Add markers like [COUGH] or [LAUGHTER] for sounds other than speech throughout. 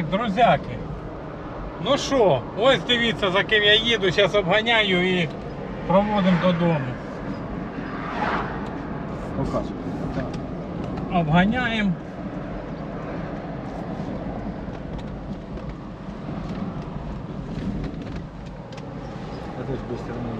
Так, друзяки. Ну що, ось дивіться, за ким я їду, зараз обганяю і проводимо додому. Показуй. Обганяємо. Я теж без терміну.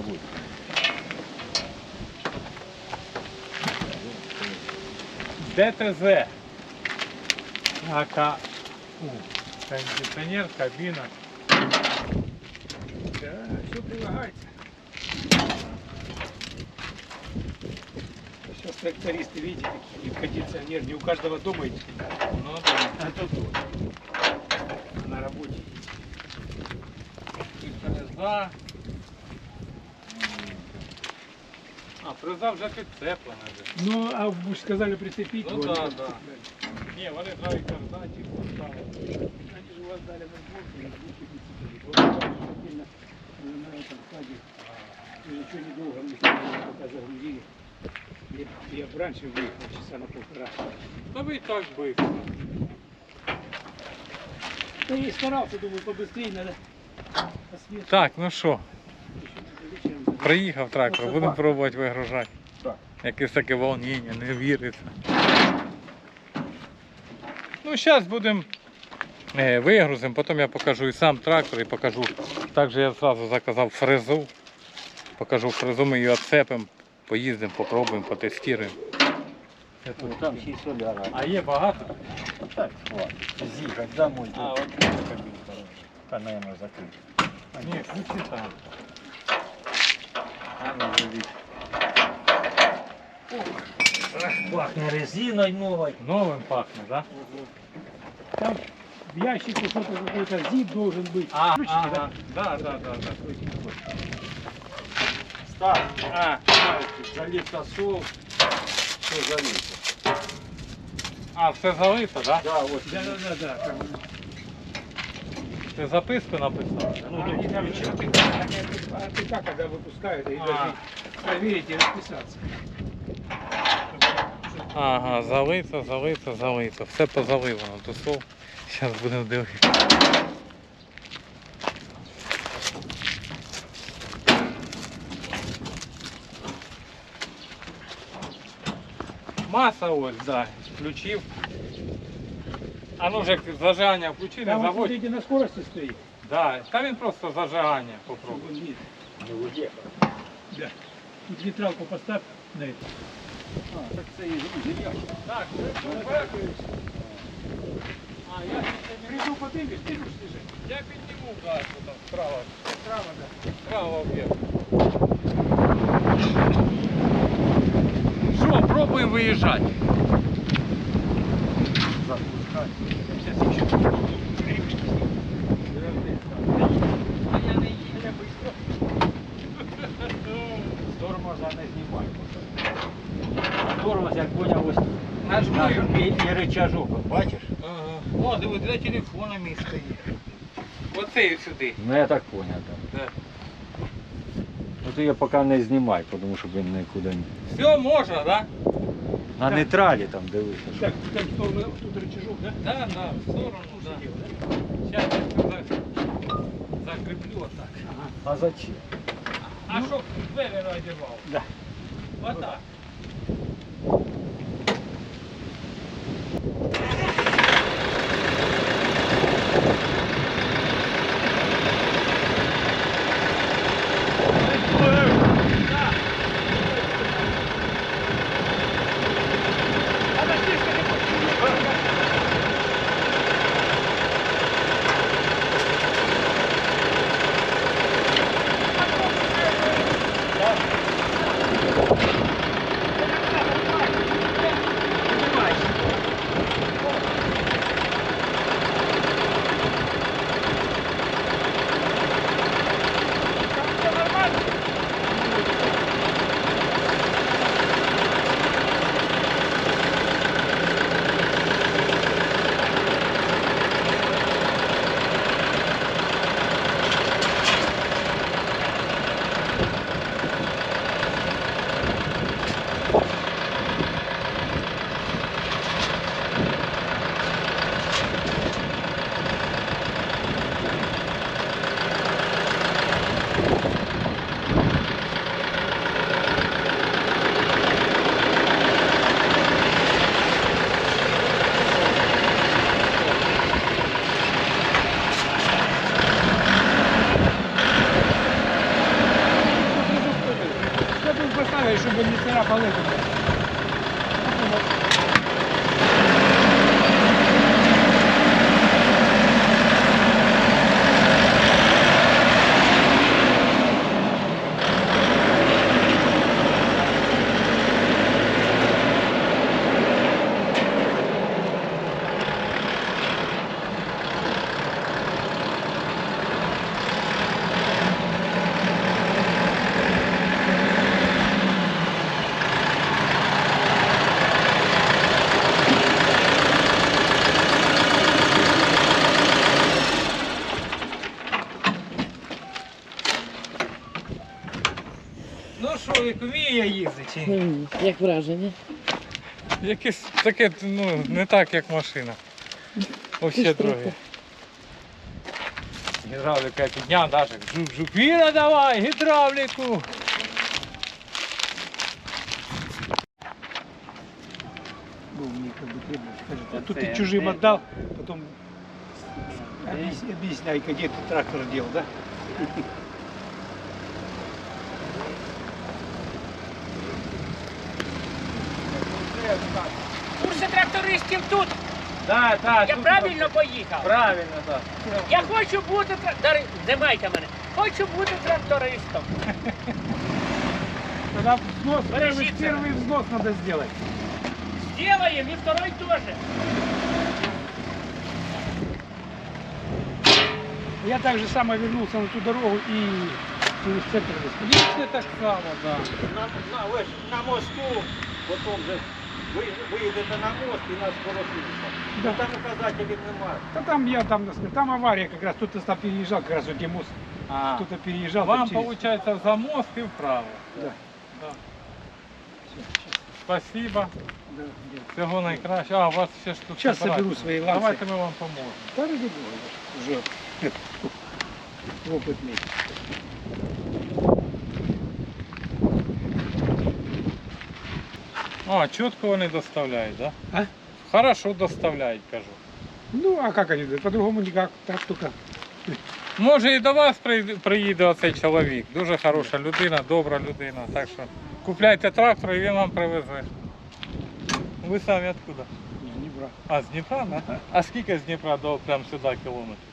Забудь. ДТЗ. АК. Кондиционер, кабина. Да, все прилагается. Сейчас трактористы, видите, какие кондиционер. Не у каждого дома эти. Ну да. А тут вот. На работе. І А, фреза вже підцеплена вже. Ну, а вы же сказали прицепить. Ну вот, да, вот, да. цепляли. Ні, вони дали карданчик поставили. Они же у вас дали на сборку, и сборку прицепили. Вот там же отдельно, э, на этом складе. И ничего недолго, мы сегодня пока загрузили. Я, я б раньше выехал, часа на полтора. Та ви і так быстро. Да я и старался, думаю, побыстрее надо. посвежее. Так, ну що, Еще вечером приїхав трактор, Оце будемо пробувати вигружати. Так. Якесь таке волнення, не віриться. Ну, зараз будемо е, вигрузимо, потім я покажу і сам трактор, і покажу. Також я зразу заказав фрезу. Покажу фрезу, ми її відцепимо, поїздимо, попробуємо, потестуємо. Ну, там ще й соляра. А є багато? Так, хватить. З'їхати домой. А, от. Та, наверное, закрити. Ні, ключі там. А ну, живіть. Пахне резиною новою. Новим пахне, так? Там в ящике что-то какой-то зип должен быть. А, Ключики, ага. Да, да, да, да. Став. А, Залив сосол. Все залито. а, все залито, так? Да, вот. Да, да, да, да. Там, Ти записку написав? ну, они там еще ты, а ты как, когда выпускают, они А. должны проверить и расписаться. Ага, залито, залито, залито. Все позаливано тусов. Зараз будемо дивитися. Маса ось, да, включив. А ну вже зажигання включили, Там вот заводь. смотрите, на скорости стоит. Да, та він просто зажигання попробує. Чтобы он видно. Не уїхав. Да. Тут нейтралку поставь на это. А, так це і зір'я. Так, А, я Призу подымешь, ты будешь лежать. Я підніму газ там справа. Справа, да. Справа вверх. Що, пробуємо виїжджати. Тормоз, як поняв, ось Нажму. і, і рычажок, бачиш? Ага. О, диви, для телефона мій стоїть. Оцей сюди. Ну я так поняв, так. Да. Ну ти я поки не знімай, тому що він нікуди не. Все можна, так? Да? На Так. нейтралі там дивися. Так, так, тут рычажок, да? Да, да, в сторону, да. Сейчас я вот так. отак. А зачем? А щоб двері не одірвав? Да. Вот поставили, Як враження? Якесь таке, ну, не так, як машина. Вообще Ти ж друге. трохи. Гідравліка я підняв, даже жук-жук. Віра, давай, гідравліку. Был мне как бы требовал. Скажет, а Это тут ты я- чужим это- отдал, потом объяс- объясняй, где ты трактор делал, да? тут. Да, да, Я тут- правильно поїхав. Правильно, так. Я хочу бути тра- Дари, Знімайте мене. Хочу бути трактористом. Тогда взнос, первый, Подождите. первый взнос надо сделать. Сделаем и второй тоже. Я так же само вернулся на ту дорогу и через центр выступил. Лічне так само, да. На, на, ви ж на мосту, потім же ви виїдете на мост і нас скоросуєте. Да. Там указателів немає. Да там я там, там авария как раз, кто-то там переезжал, как раз вот где мост, А, кто-то переезжал. вам, там через- виходить, за мост і вправо. Да. Да. Всё, щас, Спасибо. да, где? Всього найкраще. А, у вас ще ж тут. Щас операція. соберу свої ланці. Давайте ми вам поможемо. Да, ради бога, уже [LAUGHS] опытный. А, чітко вони доставляють. Да? А? Хорошо доставляють, кажу. Ну, а как они, по-другому никак, так только. Може і до вас приїде оцей чоловік. Дуже хороша людина, добра людина. Так що купляйте трактор і він вам привезе. Ви самі откуда? Не брал. А, з Дніпра, да? А скільки з Дніпра до прямо сюди кілометрів?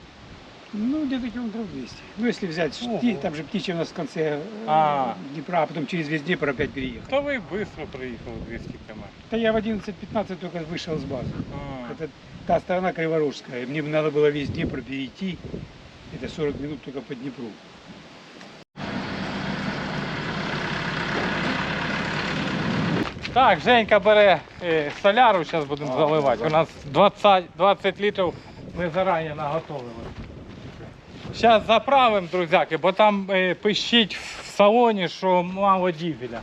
Ну, где-то километров 200. Ну, если взять, Ого. шти, там же птичья у нас в конце э, А. Днепра, а потом через весь Днепр опять переехал. То ви швидко приїхали 200 км. Да я в 11-15 только вышел с базы. А, Это та сторона Криворожская. Мне бы надо было весь Днепр перейти. Это 40 минут только по Днепру. Так, Женька бере е, соляру, зараз будемо заливати. У нас 20, 20 літрів ми зарані наготовили. Зараз заправимо, друзяки, бо там е, пищить в салоні, що мало дізеля.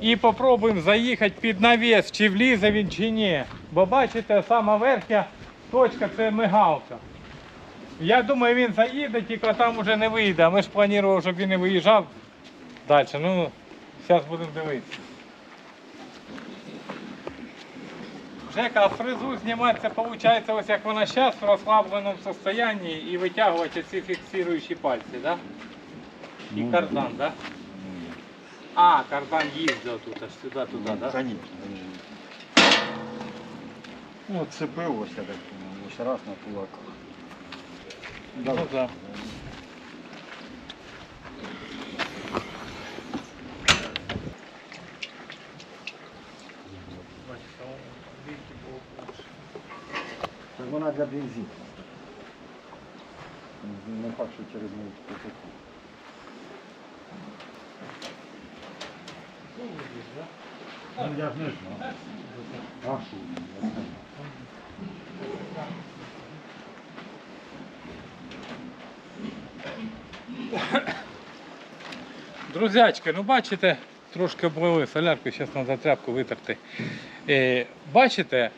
І попробуємо заїхати під навіс, чи влізе він, чи ні. Бо бачите, сама верхня точка це мигалка. Я думаю, він заїде, тільки там вже не вийде. А ми ж планували, щоб він не виїжджав далі. Ну, зараз будемо дивитися. Жека, а фрезу знімати це виходить ось як вона зараз в розслабленому стані і витягувати ці фіксуючі пальці, да? І Ну, кардан, да? А, кардан їздив тут, аж сюди, туди, да? Конечно. Ну, цепив ось я так ось раз на кулаках. Ну, да. Для бензину. Не факт, через потеку. Ну, я ж не знаю. А що? Я знаю. Друзячки, ну бачите, трошки облили солярку, зараз треба тряпку витерти. Е, бачите,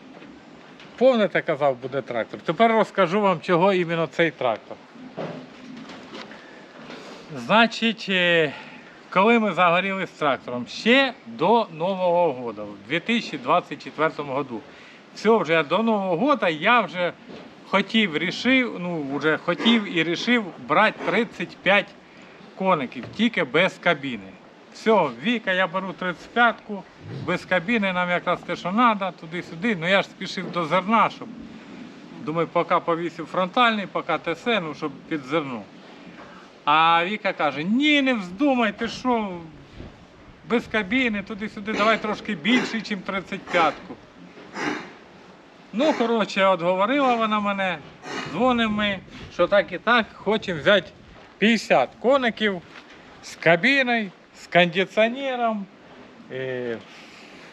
повне казав буде трактор. Тепер розкажу вам, чого іменно цей трактор. Значить, е, коли ми загоріли з трактором, ще до Нового року, в 2024 году. Все, вже до Нового року я вже хотів, рішив, ну, вже хотів і рішив брати 35 коників, тільки без кабіни. Все, Віка, я беру 35-ку, без кабіни, нам якраз те, що треба, туди-сюди. Ну я ж спішив до зерна, щоб думаю, поки повісив фронтальний, поки ТС, ну щоб під зерно. А Віка каже: ні, не вздумай, ти що, без кабіни, туди-сюди, давай трошки більший, ніж 35-ку. Ну, коротше, от говорила вона мене, дзвонимо ми, що так і так, хочемо взяти 50 коників з кабіною, з кондиціонером, е,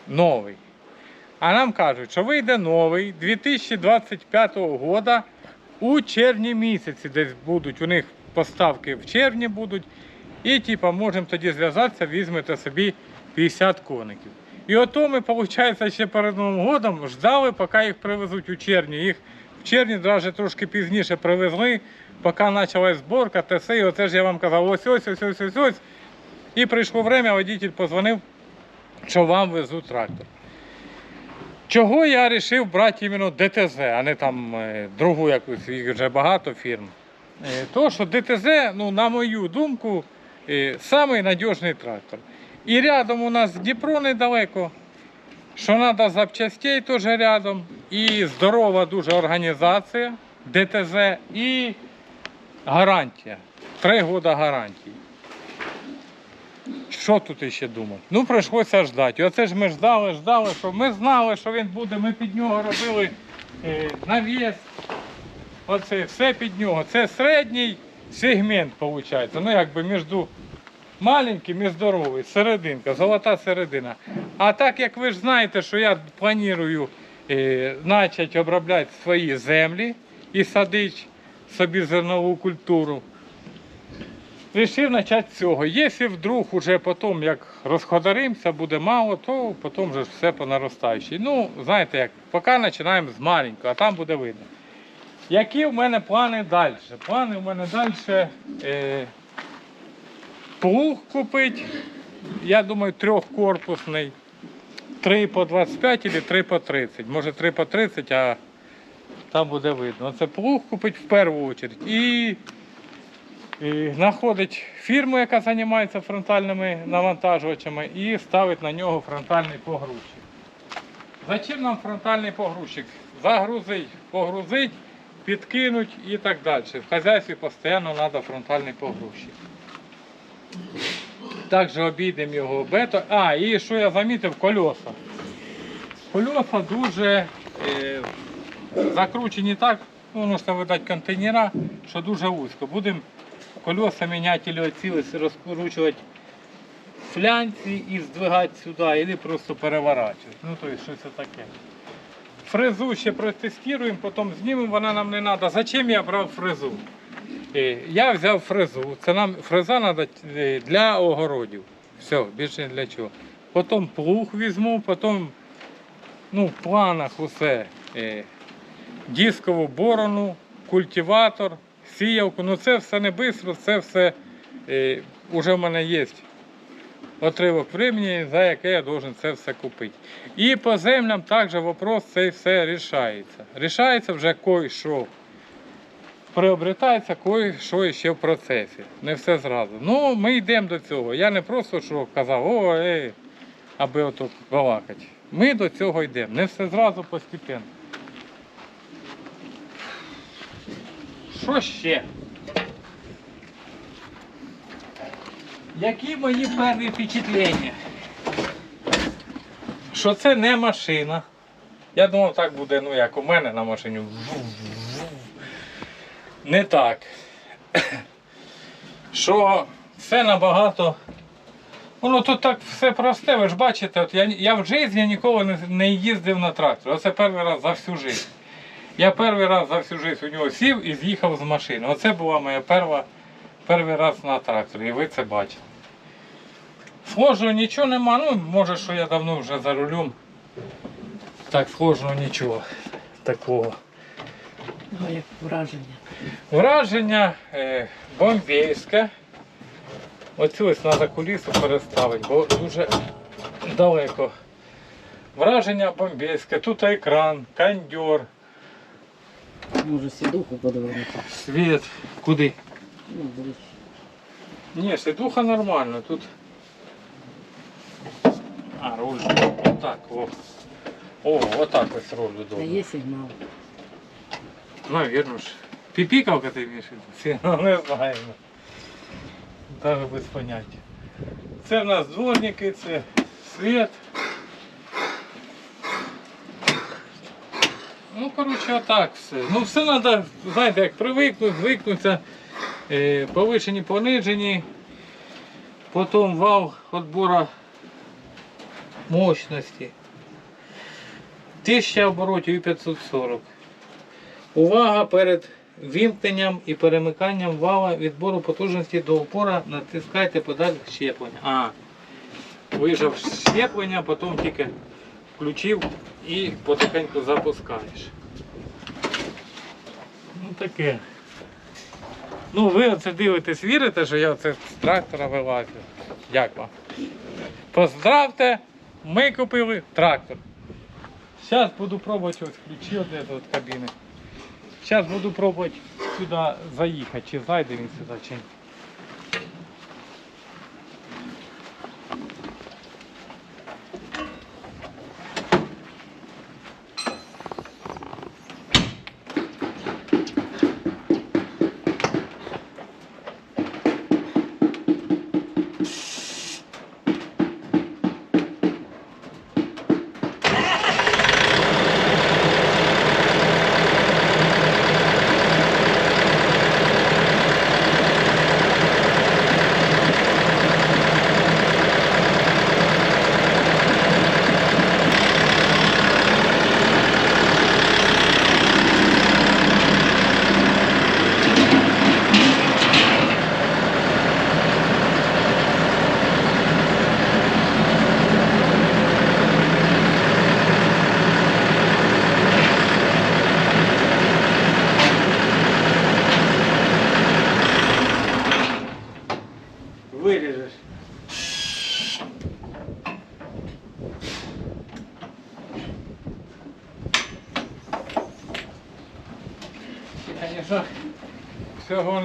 новий. А нам кажуть, що вийде новий 2025 року у червні місяці десь будуть. У них поставки в червні будуть. І типа можемо тоді зв'язатися, візьмете собі 50 коників. І ото ми, виходить, ще перед Новим годом ждали, поки їх привезуть у червні. Їх в червні навіть трошки пізніше привезли, поки почалась зборка, те все. І оце ж я вам казав, ось ось ось ось ось ось. І прийшло время, водитель позвонив, що вам везуть трактор. Чого я вирішив брати іменно ДТЗ, а не там е, другу якусь, їх вже багато фірм. Е, То, що ДТЗ, ну, на мою думку, е, самий трактор. І рядом у нас Дніпро недалеко, що треба запчастей теж рядом, і здорова дуже організація ДТЗ, і гарантія. Три роки гарантії. Що тут ще думати? Ну, прийшлося ждати. Оце ж ми ждали, ждали, що ми знали, що він буде. Ми під нього робили е, навіс. Оце все під нього. Це середній сегмент, виходить. Ну, якби між маленьким і здоровий, серединка, золота середина. А так як ви ж знаєте, що я планую е, почати обробляти свої землі і садити собі зернову культуру. Рішив почати з цього. Якщо вдруг уже потім, як розходаримося, буде мало, то потім вже все по наростаючій. Ну, знаєте як, поки починаємо з маленького, а там буде видно. Які в мене плани далі? Плани в мене далі е, плуг купити. Я думаю, трьохкорпусний. 3 по 25 або 3 по 30. Може 3 по 30, а там буде видно. Це плуг купити в першу чергу. І знаходить фірму, яка займається фронтальними навантажувачами, і ставить на нього фронтальний погрузчик. Зачем нам фронтальний погрузчик? Загрузить, погрузить, підкинуть і так далі. В хазяйстві постійно треба фронтальний погрузчик. Також обійдемо його бето. А, і що я замітив, кольоса. Кольоса дуже е, закручені так, ну, можна видати контейнера, що дуже вузько. Будемо колеса міняти або оці розкручувати флянці і здвигати сюди, або просто переворачувати. Ну, тобто, що це таке. Фрезу ще протестуємо, потім знімемо, вона нам не треба. Зачем я брав фрезу? Е, Я взяв фрезу. Це нам фреза треба для огородів. Все, більше не для чого. Потім плуг візьму, потім ну, в планах усе. Е, Дискову борону, культиватор, сіялку. Ну це все не швидко, це все е, вже в мене є отривок времени, за яке я должен це все купити. І по землям також вопрос цей все рішається. Рішається вже кой-що. Приобретається кой-що ще в процесі. Не все зразу. Ну, ми йдемо до цього. Я не просто що казав, о, ей, аби ото балакати. Ми до цього йдемо. Не все зразу постепенно. Що ще? Які мої перші впечатлення? Що це не машина. Я думав, так буде, ну як у мене на машині. Не так. Що все набагато. Воно тут так все просте, ви ж бачите, от я, я в житті ніколи не, не їздив на трактор. Оце перший раз за всю життя. Я перший раз за всю життя у нього сів і з'їхав з машини. Оце була моя перша, перший раз на тракторі, і ви це бачите. Схожого нічого нема, ну може, що я давно вже за рулем. Так, схожого нічого такого. Ну, як враження. Враження е, бомбейське. Оцю ось треба кулісу переставити, бо дуже далеко. Враження бомбейське, тут екран, кондьор, Може сідуху подивитися. світ. Куди? Ну, дивись. Ні, сидуха нормально. Тут А, руль. Отак, о. О, отак ось руль Та удобно. є сигнал. Навірно ж. Піпікавка ти вмієш? Сигнал не знаємо. Даже без поняття. Це в нас дворники, це світ. Ну, коротше, отак все. Ну, все треба, знаєте, як привикнути, звикнутися. Е, повишені, понижені. Потім вал відбору мощності. 1000 оборотів і 540. Увага перед вімкненням і перемиканням вала відбору потужності до упора натискайте педаль щеплення. А, вижав щеплення, потім тільки включив і потихеньку запускаєш. Ну таке. Ну ви оце дивитесь, вірите, що я це з трактора вилазю. Як вам? Поздравте, ми купили трактор. Зараз буду пробувати ось ключі от от кабіни. Зараз буду пробувати сюди заїхати, чи зайде він сюди, чи ні.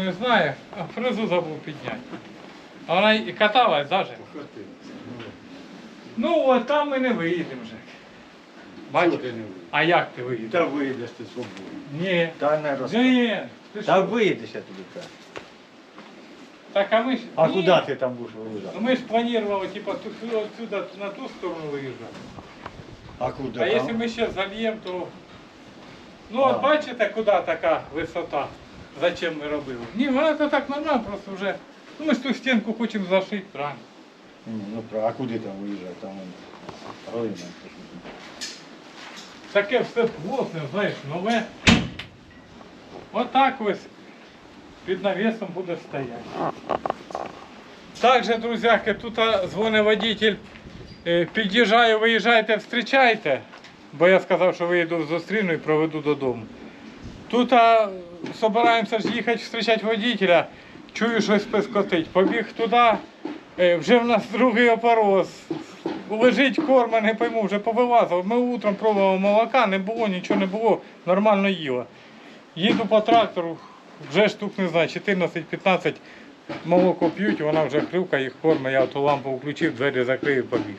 Не знаю, а фрезу забув підняти. А вона і каталась даже. Ну от там ми не виїдемо вже. Бачиш? Чого ти не А як ти виїдеш? Та вийдеш ти свободно. Ні. Та не розкажи. Ні. Ти Та що? вийдеш я тобі кажу. Так, а ми ж... А Ні. куди ти там будеш Ну виїжджати? ми ж планували, типа, тут, отсюда на ту сторону виїжджати. А куди А якщо ми ще зальємо, то. Ну от бачите, куди така висота? Зачем ми робили? Ні, вона то так нормально, просто вже. Ну ми ж ту стінку хочемо зашити, правильно. Ні, Ну, про- а куди там виїжджати? Там глина. Таке все плотне, знаєш, нове. Отак ось під навісом буде стояти. Також, друзяки, тут а, дзвонить водитель. е, Під'їжджаю, виїжджайте, зустрічайте. Бо я сказав, що виїду зустріну і проведу додому. Тут а, собираємося ж їхати зустрічати водителя. Чую, щось пискотить. Побіг туди. е, Вже в нас другий опороз. Лежить корма, не пойму, вже повилазив. Ми утром пробували молока, не було, нічого не було, нормально їла. Їду по трактору, вже штук не знаю, 14-15 молоко п'ють, вона вже хрюка, їх кормить, я ту лампу включив, двері закрив побіг.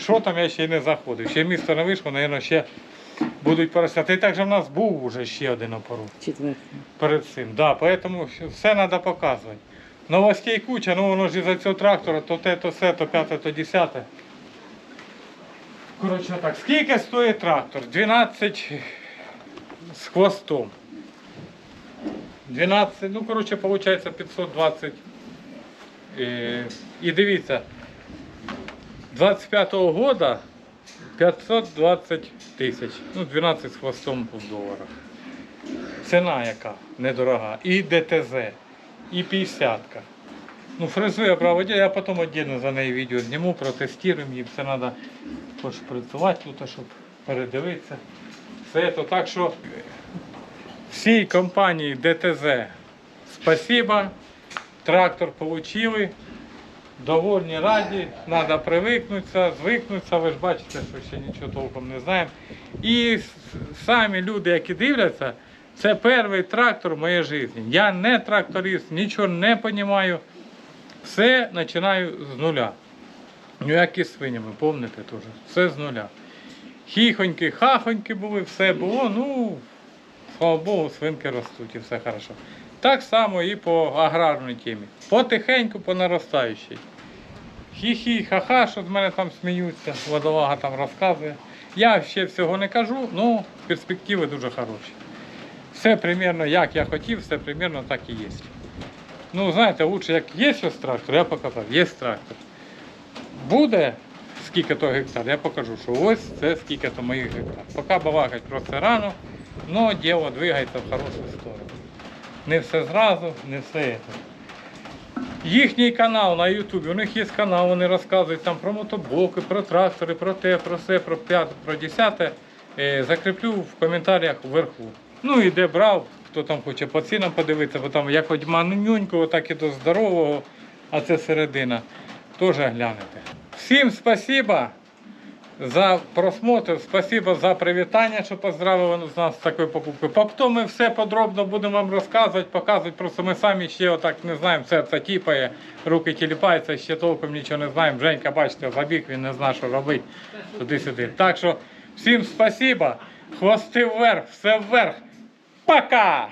Що там я ще й не заходив. Ще місто не вийшло, мабуть, ще будуть поросяти. І також в нас був вже ще один опорос Четвертий. перед цим. Да, поэтому все треба показувати. Новостей куча, ну воно ж із-за цього трактора, то те, то все, то п'яте, то десяте. Коротше так, скільки стоїть трактор? 12 з хвостом. 12, ну коротше, виходить 520. Е, І дивіться, 25-го года 520 тисяч. Ну, 12 з хвостом в доларах. Ціна яка недорога. І ДТЗ, і 50. -ка. Ну, фрезу я проводив, я потім віддільно за неї відео зніму, протестуємо її. Все треба пошприцювати тут, щоб передивитися. Все це так що всій компанії ДТЗ спасибо. Трактор отримали. Довольні раді, треба привикнутися, звикнутися, ви ж бачите, що ще нічого толком не знаємо. І самі люди, які дивляться, це перший трактор в моїй житті. Я не тракторист, нічого не розумію. Все починаю з нуля. Ну як і свинями, помните теж. Все з нуля. Хіхоньки, хахоньки були, все було, ну, слава Богу, свинки ростуть і все хорошо. Так само і по аграрній темі. Потихеньку, по наростаючій. Хі-хі, ха-ха, що з мене там сміються, водолага там розказує. Я ще всього не кажу, ну перспективи дуже хороші. Все примерно як я хотів, все примерно так і є. Ну, знаєте, лучше як є ось трактор, я показав, є трактор. Буде скільки то гектар, я покажу, що ось це скільки то моїх гектар. Поки балакать про це рано, але діло двигається в хорошу сторону. Не все зразу, не все це. Їхній канал на Ютубі, у них є канал, вони розказують там про мотоблоки, про трактори, про те, про все, про п'яте, про десяте. Е, Закріплю в коментарях вверху. Ну і де брав, хто там хоче по цінам подивитися, бо там як від манюнького, так і до здорового, а це середина. Теж глянете. Всім спасіба за просмотр, спасибо за привітання, що поздравили з нас з такою покупкою. Потім ми все подробно будемо вам розказувати, показувати. Просто ми самі ще отак не знаємо, серце тіпає, руки тіліпаються, ще толком нічого не знаємо. Женька, бачите, забіг, він не знає, що робити туди-сюди. Так що всім спасибо, хвости вверх, все вверх. Пока!